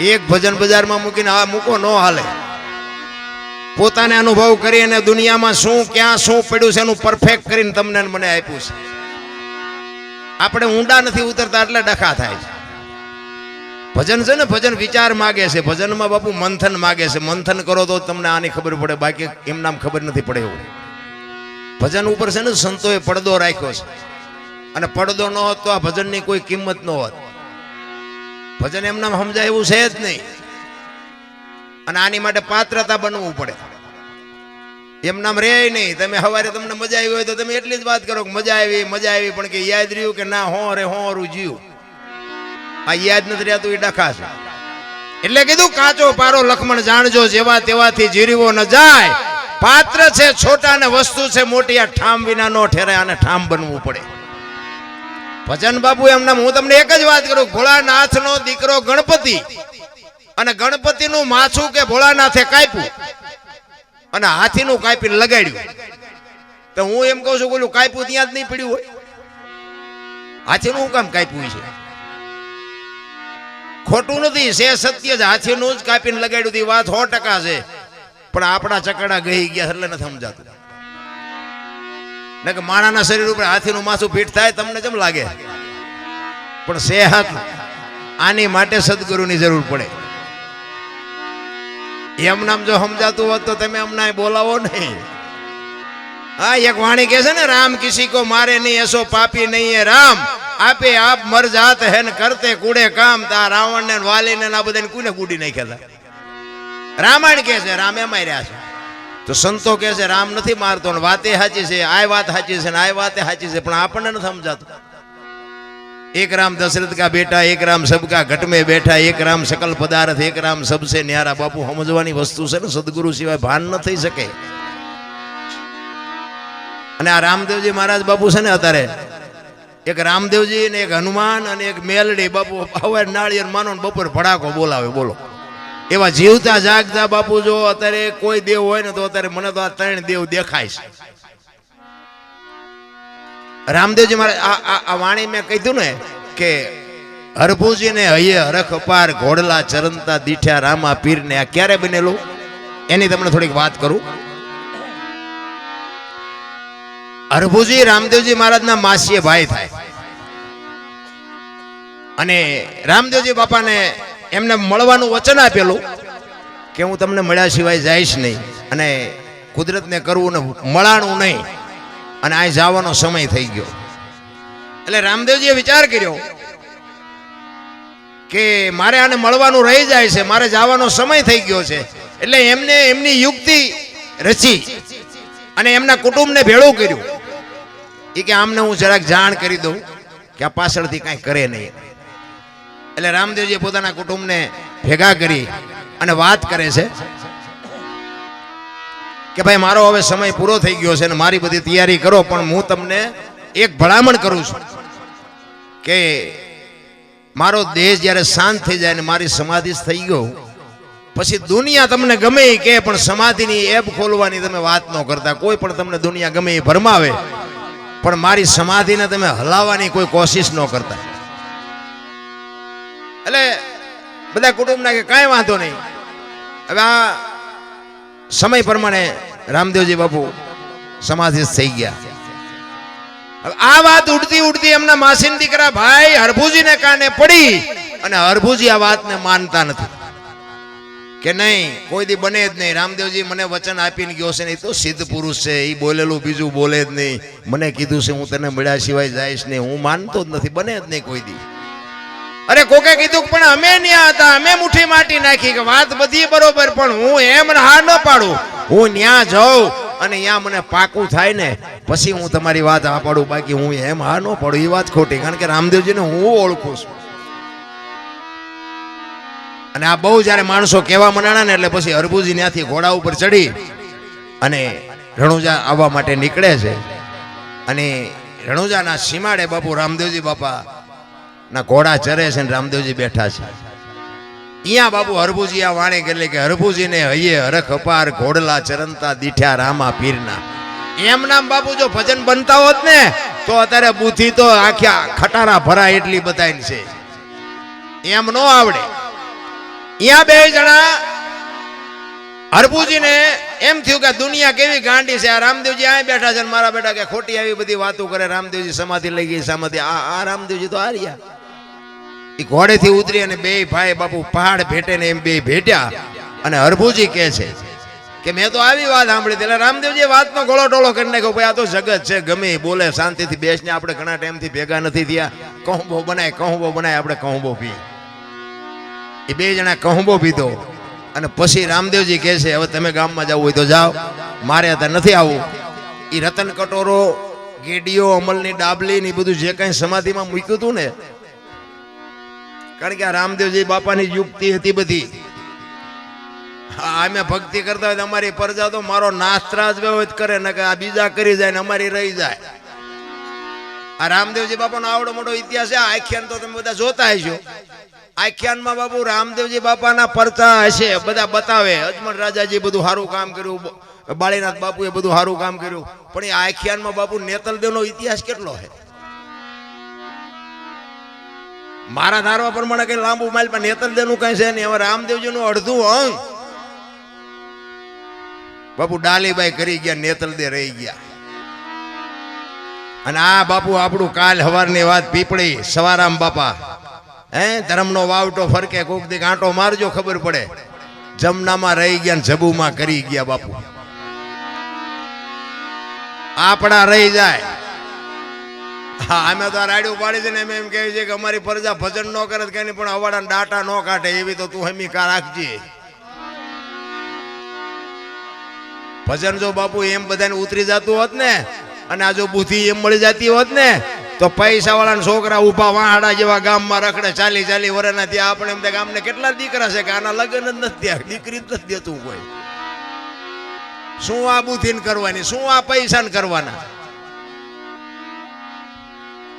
એક ભજન બજારમાં મૂકીને આ મૂકો, ન હાલે. પોતાને અનુભવ કરી અને દુનિયામાં શું, ક્યાં શું પડ્યું છે એનું પરફેક્ટ કરીને તમને મને આપ્યું છે. આપણે ઊંડા નથી ઉતરતા, એટલે ડખા થાય છે. ભજન છે ને, ભજન વિચાર માગે છે. ભજનમાં બાપુ મંથન માગે છે. મંથન કરો તો તમને આની ખબર પડે, બાકી એમ નામ ખબર નથી પડે એવું. ભજન ઉપર છે ને સંતોએ પડદો રાખ્યો છે. અને પડદો ન હોત તો આ ભજનની કોઈ કિંમત ન હોત. ભજન એમને સમજાય એવું છે જ નહીં. અને આની માટે પાત્રતા બનવું પડે. એમ નામ રે નહીં. તમે સવારે તમને મજા આવી હોય તો તમે એટલી જ વાત કરો કે મજા આવી મજા આવી, પણ કે યાદ રહ્યું કે ના, હો રે, હો રૂ જીવ. આ યાદ નથી રહેતું, એ ડખા છે. એટલે કીધું, કાચો પારો લખમણ જાણજો, જેવા તેવાથી જીરવો ન જાય. પાત્ર છે, છોટા ને વસ્તુ છે, મોટી આ ઠામ વિના નો ઠેરાય અને ઠામ બનવું પડે. ભજન બાબુ એમના હું તમને એક જ વાત કરું ભોળાનાથ નો દીકરો ગણપતિ. અને ગણપતિનું માછું કે ભોળાનાથે કાપ્યું. અને હાથીનું કાપીને લગાડ્યું. તો હું એમ કહું છું, બોલું, કાપ્યું ત્યાં જ નહીં પડ્યું હોય. હાથીનું નું કામ કાપ્યું છે? ખોટું નથી, છે સત્ય જ. હાથીનું જ કાપીને લગાડ્યું હતી. વાત સો ટકા છે. પણ આપણા ચકડા ગઈ ગયા એટલે નથી સમજાતું. ને કે માણાના શરીર ઉપર હાથીનું માથું પીઠ થાય, તમને કેમ લાગે? પણ સેહત આની માટે સદગુરુની જરૂર પડે. એમ નામ જો સમજાતું હોત તો તમે એમને બોલાવો નહીં. હા, એક વાણી કહે છે ને, રામ કિસી કો મારે નહીં, એસો પાપી નહીં એ રામ. આપે આપ મર જાત હે ને કરતે કુડે કામ, તા રાવણ ને વાલી ને આ બધાને કુને કુડી નાખ્યા હતા રામાયણ કહે છે, રામે માર્યા છે. તો સંતો કહે છે, રામ નથી મારતો ને વાતે સાચી છે, આ વાત સાચી છે ને આ વાતે સાચી છે, પણ આપણને નથી સમજાતું. એક રામ દશરથ કા બેટા એક રામ સબકા ઘટમે બેઠા, એક રામ સકલ પદાર્થ, એક રામ સબસે ન્યારા. બાપુ, સમજવાની વસ્તુ છે ને, સદગુરુ સિવાય ભાન ન થઈ શકે. અને આ રામદેવજી મહારાજ બાપુ છે ને અત્યારે, એક રામદેવજી ને એક હનુમાન અને એક મેલડી. બાપુ, હવે નાળિયેર માનો બપોર ભડાકો બોલાવે, બોલો. એવા જીવતા જાગતા બાપુ જો અત્યારે કોઈ દેવ હોય ને તો અત્યારે મને તો આ ત્રણ દેવ દેખાય છે. રામદેવજી મારે આ વાણી મેં કીધું ને કે હરભુજી ને હૈયે હરખ પાર ઘોડલા ચરંતા દીઠ્યા રામા પીર ને આ ક્યારે બનેલું? એની તમને થોડીક વાત કરું. હરભુજી રામદેવજી મહારાજના માસીએ ભાઈ થાય. અને રામદેવજી બાપાને એમને મળવાનું વચન આપેલું કે હું તમને મળ્યા સિવાય જઈશ નહીં. અને કુદરતને કરવું ને મળાણું નહીં. અને આ જવાનો સમય થઈ ગયો. એટલે રામદેવજીએ વિચાર કર્યો કે મારે આને મળવાનું રહી જાય છે, મારે જવાનો સમય થઈ ગયો છે. એટલે એમને એમની યુક્તિ રચી અને એમના કુટુંબને ભેળું કર્યું. એ કે આમને હું જરાક જાણ કરી દઉં કે આ પાછળથી કાંઈ કરે નહીં. એટલે રામદેવજીએ પોતાના કુટુંબને ભેગા કરી અને વાત કરે છે કે ભાઈ, મારો હવે સમય પૂરો થઈ ગયો છે અને મારી બધી તૈયારી કરો, પણ હું તમને એક ભલામણ કરું છું કે મારો દેશ જ્યારે શાંત થઈ જાય ને મારી સમાધિ થઈ ગયો, પછી દુનિયા તમને ગમે એ કે પણ સમાધિની એપ ખોલવાની તમે વાત ન કરતા. કોઈ પણ તમને દુનિયા ગમે એ ભરમાવે, પણ મારી સમાધિને તમે હલાવવાની કોઈ કોશિશ ન કરતા. એટલે બધા કુટુંબના કે કાંઈ વાંધો નહીં. હવે આ સમય પ્રમાણે રામદેવજી બાપુ સમાધિસ્થ થઈ ગયા. આ વાત ઉડતી ઉડતી એમના માસીન દીકરા ભાઈ હરભુજીને કાને પડી અને હરભુજી આ વાતને માનતા નથી. કે નહીં, કોઈ દી બને જ નહીં. રામદેવજી મને વચન આપીને ગયો છે ને એ તો સિદ્ધ પુરુષ છે. એ બોલેલું બીજું બોલે જ નહીં. મને કીધું છે હું તને મળ્યા સિવાય જઈશ નહીં. હું માનતો જ નથી. બને જ નહીં કોઈ દી. અરે કોકે કીધું પણ અમે ન્યા હતા, અમે મુઠ્ઠી માટી નાખી, કે વાત બધી બરોબર, પણ હું એમ હા ન પાડું. હું ન્યા જાઉં અને ત્યાં મને પાકું થાય ને, પછી હું તમારી વાત આ પાડું, બાકી હું એમ હા ન પાડું એ વાત ખોટી, કારણ કે રામદેવજીને હું ઓળખું છું. અને આ બહુ જ્યારે માણસો કહેવા મનાણા ને, એટલે પછી હરભુજી ત્યાંથી ઘોડા ઉપર ચડી અને રણુજા આવવા માટે નીકળે છે. અને રણુજાના સીમાડે બાપુ રામદેવજી બાપા ના, ઘોડા ચરે છે ને રામદેવજી બેઠા છે. અહીંયા બાબુ હરભુજી આ વાણી એટલે કે હરભુજીને હૈયે હરખ અપાર ઘોડલા ચરંતા દીઠ્યા રામા પીરના. એમ નામ બાપુ જો ભજન બનતા હોત ને, તો અત્યારે બુદ્ધિ તો આખ્યા ખટારા ભરા એટલી બતાવી છે. એમ નો આવડે. અહીંયા બે જણા હરભુજીને એમ થયું કે દુનિયા કેવી ગાંડી છે, આ રામદેવજી આ બેઠા છે ને મારા બેટા કે ખોટી આવી બધી વાતો કરે, રામદેવજી સમાધિ લઈ ગઈ, સમાધિ, આ આ રામદેવજી તો હાર્યા. એ ઘોડેથી ઉતરી અને બે ભાઈ બાપુ પહાડ ભેટે ને એમ બે ભેટ્યા. અને હરભુજી કહે છે કે મેં તો આવી વાત સાંભળી એટલે રામદેવજી વાતનો ગોળો ટોળો કરી નાખ્યો. ભાઈ, આ તો જગત છે, ગમે બોલે, શાંતિથી બેસને આપણે ઘણા ટાઈમથી ભેગા નથી થયા. કહુંબો બનાય કહુંબો બનાય, આપણે કહુંબો પી એ બે જણા કહુંબો પીધો. અને પછી રામદેવજી કહે છે, હવે તમે ગામમાં જવું હોય તો જાઓ. મારે અત્યારે નથી આવવું. એ રતન કટોરો ગેડીઓ, અમલની, ડાબલી ને બધું જે કાંઈ સમાધિમાં મૂક્યું હતું ને કારણ કે આ રામદેવજી બાપાની યુક્તિ હતી બધી. અમે ભક્તિ કરતા હોય અમારી પ્રજા તો મારો નાસ્ત્રાજ વ્યવહિત કરે ને કે આ બીજા કરી જાય ને અમારી રહી જાય. આ રામદેવજી બાપાનો આવડો મોટો ઇતિહાસ છે આખ્યાન તો તમે બધા જોતા હશો. આખ્યાનમાં બાપુ રામદેવજી બાપાના પરચા હશે, બધા બતાવે. અજમલ રાજાજી બધું સારું કામ કર્યું બાળીનાથ બાપુએ બધું સારું કામ કર્યું. પણ એ આખ્યાનમાં બાપુ નેતલદેવનો ઇતિહાસ કેટલો છે? મારા ધારવા પ્રમાણે કઈ લાંબુ માલ પણ નેતરદેનું કઈ છે નહીં. હવે રામદેવજીનું અડધું અંગ. બાપુ ડાલીબાઈ કરી ગયા નેતલદે રહી ગયા. અને આ બાપુ આપણું કાલ હવારની વાત પીપળી, સવારામ બાપા. હે, ધર્મનો વાવટો ફરકે, કોક દી કાંટો મારજો ખબર પડે. જમનામાં રહી ગયા ને જબુમાં કરી ગયા બાપુ. આપણા રહી જાય. અમે તો રાડ્યું પાડી છે ને એમ એમ કહે છે કે અમારી પ્રજા ભજન ન કરે તો પણ અવાડા ડાટા ન કાઢે, એવી તો તું હમી રાખજે. ભજન જો બાપુ એમ બધાને ઉતરી જતું હોત ને, અને આ જો બુદ્ધિ એમ મળી જતી હોત ને, તો પૈસા વાળા છોકરા ઊભા વાહડા જેવા ગામમાં રખડે, ચાલી ચાલી વર્ષના ત્યાં આપણે એમ ગામને કે કેટલા દીકરા છે કે આના લગ્ન જ નથી ત્યાં દીકરી જ નથી દેતું કોઈ. શું આ બુદ્ધિને કરવાની, શું આ પૈસાને કરવાના?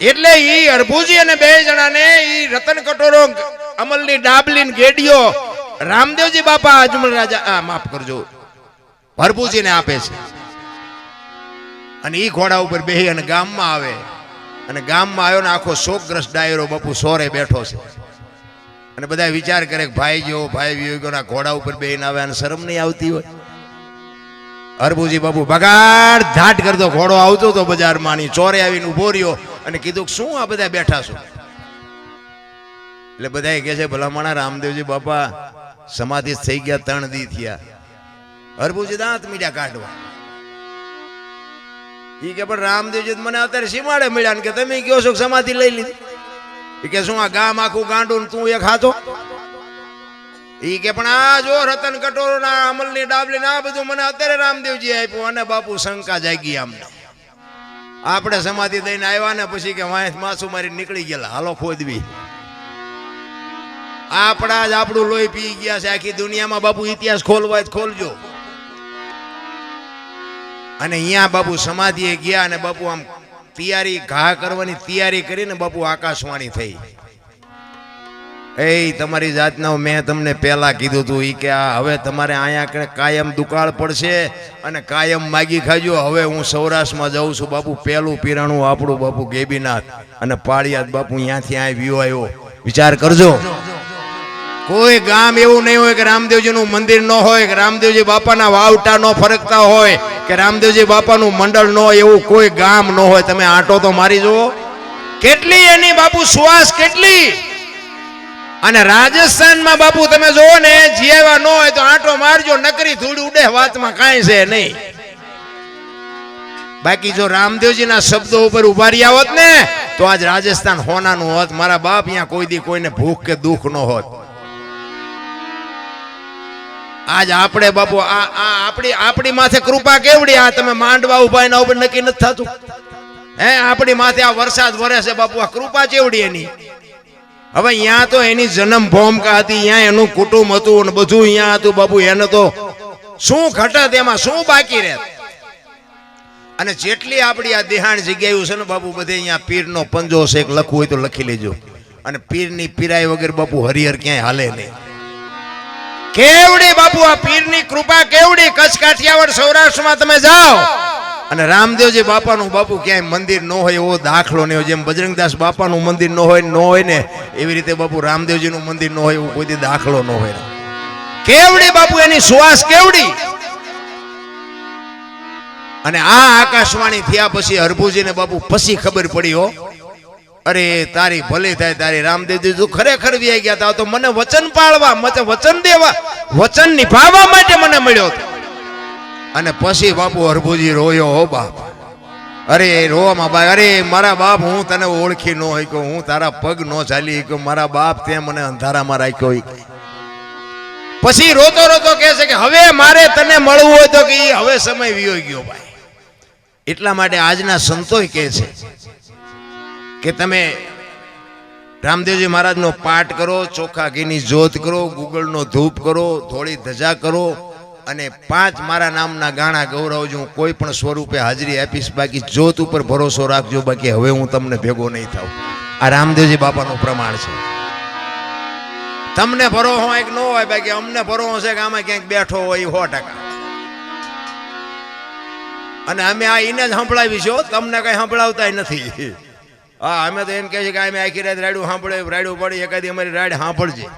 એટલે ઈ અરભુજી અને બે જણાને ઈ રતન કટોરો, અમલની ડાબલીન ગેડિયો રામદેવજી બાપા, અજમલ રાજા, આ માફ કરજો. હરભુજીને આપે છે. અને ઈ ઘોડા ઉપર બેહી અને ગામમાં આવે. અને ગામમાં આવ્યો ને આખો શોકગ્રસ્ત ડાયરો બાપુ સોરે બેઠો છે. અને બધા વિચાર કરે કે ભાઈ ગયો ભાઈ વિયોગોના ઘોડા ઉપર બેહીને આવે અને શરમ નહીં આવતી હોય. હરભુજી બાપુ બગાડ ધાટ કરતો, ઘોડો આવતો હતો બજારમાં ચોરે આવીને ઊભો રહ્યો. અને કીધું કે શું આ બધા બેઠા છો? એટલે બધા કહે છે, ભલામણા રામદેવજી બાપા સમાધિ થઈ ગયા, ત્રણ દી થયા. હરભુજી દાંત મીડિયા કાઢવા. ઈ કે, પણ રામદેવજી મને અત્યારે સીમાડે મળ્યા કે તમે કયો છો સમાધિ લઈ લીધી. એ કે, શું આ ગામ આખું ગાંડું તું એક હાથો? ઈ કે, પણ આ જો રતન કટોરો ના અમલની ડાબલી ના બધું મને અત્યારે રામદેવજી આપ્યું અને બાપુ શંકા જાગી આમને આપણે સમાધિ દઈને આવ્યા ને પછી કે વાંસ મારી નીકળી ગયેલા. હાલો ખોદવી. આપણા જ આપણું લોહી પી ગયા છે. આખી દુનિયામાં બાપુ ઇતિહાસ ખોલવા ખોલજો. અને અહીંયા બાપુ સમાધિએ ગયા અને બાપુ આમ તૈયારી ઘા કરવાની તૈયારી કરીને બાપુ આકાશવાણી થઈ. એ તમારી જાતના મેં તમને પહેલાં કીધું હતું એ કે આ હવે તમારે અહીંયા કાયમ દુકાળ પડશે અને કાયમ માગી ખાજો. હવે હું સૌરાષ્ટ્રમાં જાઉં છું, બાપુ, પહેલું પીરાણું આપણું બાપુ ગેબીનાથ અને પાળિયાદ બાપુ અહીંયાથી અહીં વ્યૂ આવ્યો. વિચાર કરજો. કોઈ ગામ એવું નહીં હોય કે રામદેવજીનું મંદિર ન હોય, કે રામદેવજી બાપાના વાવટા ન ફરકતા હોય, કે રામદેવજી બાપાનું મંડળ ન હોય, એવું કોઈ ગામ ન હોય. તમે આંટો તો મારી જુઓ. કેટલી એની બાપુ શ્વાસ કેટલી? અને રાજસ્થાનમાં બાપુ, તમે જોવો ને જીવા ન હોય તો આંટો મારજો, નકરી ધૂળ ઉડે, વાતમાં કાંઈ છે નહીં. બાકી જો રામદેવજીના શબ્દો ઉપર ઉભારી આવત ને, તો આજ રાજસ્થાન હોનાનું હોત, મારા બાપ અહીંયા કોઈ દી કોઈને ભૂખ કે દુઃખ ન હોત. આજ આપણે બાપુ, આ આપણી આપણી માથે કૃપા કેવડી, આ તમે માંડવા ઊભા એના ઉપર નક્કી નથી થતું. હે, આપણી માથે આ વરસાદ વરે છે બાપુ, આ કૃપા કેવડી એની? હવે અહીંયા તો એની જન્મ ભૂમિકા હતી અહીંયા એનું કુટુંબ હતું અને બધું અહીંયા હતું, બાપુ, એને તો શું ઘટત એમાં શું બાકી રહે? અને જેટલી આપણી આ દેહાણ જગ્યાઓ છે ને બાપુ, બધે અહીંયા પીરનો પંજો છે લખવું હોય તો લખી લેજો. અને પીરની પીરાય વગર બાપુ હરિહર ક્યાંય હાલે નહીં. કેવડી બાપુ, આ પીરની કૃપા કેવડી? કચ્છ કાઠિયાવાડ સૌરાષ્ટ્રમાં તમે જાઓ. અને રામદેવજી બાપાનું બાપુ ક્યાંય મંદિર ન હોય, એવો દાખલો નહીં હોય જેમ બજરંગદાસ બાપાનું મંદિર ન હોય ન હોય ને, એવી રીતે બાપુ રામદેવજીનું મંદિર ન હોય, એવો કોઈ દાખલો ન હોય. કેવડી બાપુ એની સુવાસ કેવડી? અને આ આકાશવાણી થયા પછી હરભુજીને બાપુ પછી ખબર પડી હો. અરે, તારી ભલે થાય, તારી રામદેવજી તું ખરેખર વ્યાઈ ગયા તા, તો મને વચન પાળવા, મને વચન દેવા, વચન નિભાવવા માટે મને મળ્યો હતો. અને પછી બાપુ હરભુજી રોયો, હો બાપ, અરે રોવામાં બાપ, અરે મારા બાપ, હું તને ઓળખી ન હોય હું તારા પગ ન ચાલી શક્યો, મારા બાપ તે મને અંધારામાં રાખ્યો પછી રોતો રોતો કહે છે કે, હવે મારે તને મળવું હોય તો કે હવે સમય વિયો ગયો ભાઈ. એટલા માટે આજના સંતોય કહે છે કે તમે રામદેવજી મહારાજનો પાઠ કરો, ચોખા ઘીની જોત કરો ગુગળનો ધૂપ કરો, થોડી ધજા કરો અને પાંચ મારા નામના ગાણા ગૌરવજો, હું કોઈ પણ સ્વરૂપે હાજરી આપીશ. બાકી જોત ઉપર ભરોસો રાખજો. બાકી હવે હું તમને ભેગો નહીં થાઉં. આ રામદેવજી બાપાનું પ્રમાણ છે. તમને ભરો હોય કે ન હોય, બાકી અમને ભરો હશે કે આમાં ક્યાંક બેઠો હોય સો ટકા. અને અમે આ એને જ સંભળાવી છો તમને કઈ સંભળાવતા નથી. હા, અમે તો એમ કહે છે કે અમે આખી રાત રાડ્યું સાંભળે રાડ્યું પડી એકાદી અમારી રાડ સાંભળજે.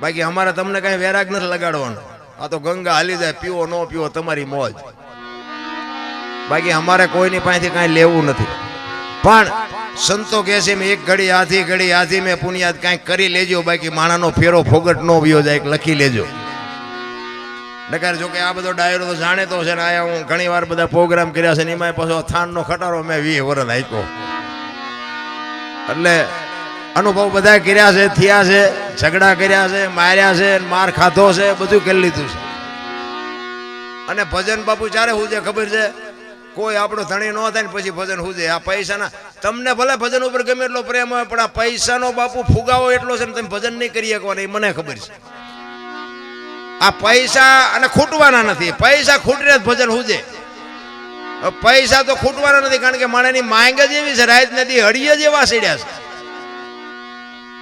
બાકી અમારે તમને કઈ વેરાગ નથી લગાડવાનો. આ તો ગંગા હાલી જાય, પીવો ન પીવો તમારી મોજ. બાકી અમારે કોઈની પાસેથી કાંઈ લેવું નથી. પણ સંતો કહે છે એક ઘડી આથી ઘડી આથી મેં પુનિયાદ કાંઈક કરી લેજો, બાકી માણાનો ફેરો ફોગટ ન વ્યો જાય લખી લેજો. નકાર જો કે આ બધો ડાયરો તો જાણેતો છે ને, આયા હું ઘણી વાર બધા પ્રોગ્રામ કર્યા છે ને એમાં પાછો થાનનો ખટારો મેં વીસ વર્ષ હાક્યો એટલે અનુભવ બધા કર્યા છે, થયા છે, ઝઘડા કર્યા છે, માર્યા છે માર ખાધો છે, બધું કરી લીધું છે. અને ભજન બાપુ ચારે હું છે ખબર છે, કોઈ આપણો ધણી ન થાય ને પછી ભજન હું આ પૈસાના, તમને ભલે ભજન ઉપર ગમે એટલો પ્રેમ હોય, પણ આ પૈસાનો બાપુ ફુગાવો એટલો છે ને તમે ભજન નહીં કરી શકો ને એ મને ખબર છે. આ પૈસા અને ખૂટવાના નથી. પૈસા ખૂટીને જ ભજન હુજે. પૈસા તો ખૂટવાના નથી, કારણ કે માણેની માંગ જ એવી છે રાત નથી હળીએ જ એવા સીડ્યા છે.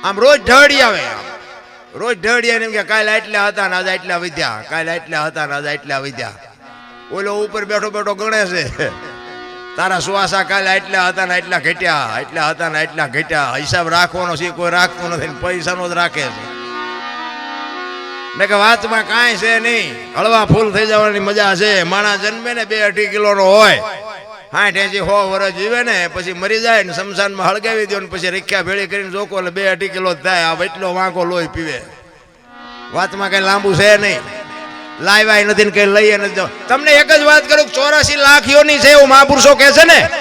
આમ રોજ ઢળી આવે રોજ ઢળી એમ કે કાલે એટલા હતા ને આજે એટલા વધ્યા. કાલે એટલા હતા ને આજે એટલા વધ્યા. ઓલો ઉપર બેઠો બેઠો ગણે છે. તારા સુવાસા કાલે એટલા હતા ને એટલા ઘટ્યા. એટલા હતા ને એટલા ઘટ્યા. હિસાબ રાખવાનો છે, કોઈ રાખતો નથી ને પૈસાનો જ રાખે છે. ને કે વાતમાં કાંઈ છે નહીં. હળવા ફૂલ થઈ જવાની મજા છે. માણસ જન્મે ને બે અઢી કિલોનો હોય. સાઠ એસી સો વર્ષ જીવે ને, પછી મરી જાય ને શમશાનમાં હળગાવી દો ને પછી રીખ્યા ભેળી કરીને જોકો એટલે બે અઢી કિલો થાય. આ એટલો વાંકો લોહી પીવે. વાતમાં કઈ લાંબુ છે નહીં. લાવ્યા નથી ને કઈ લઈએ નથી. તમને એક જ વાત કરું, ચોરાસી લાખ યોની છે એવું મહાપુરુષો કહે છે ને?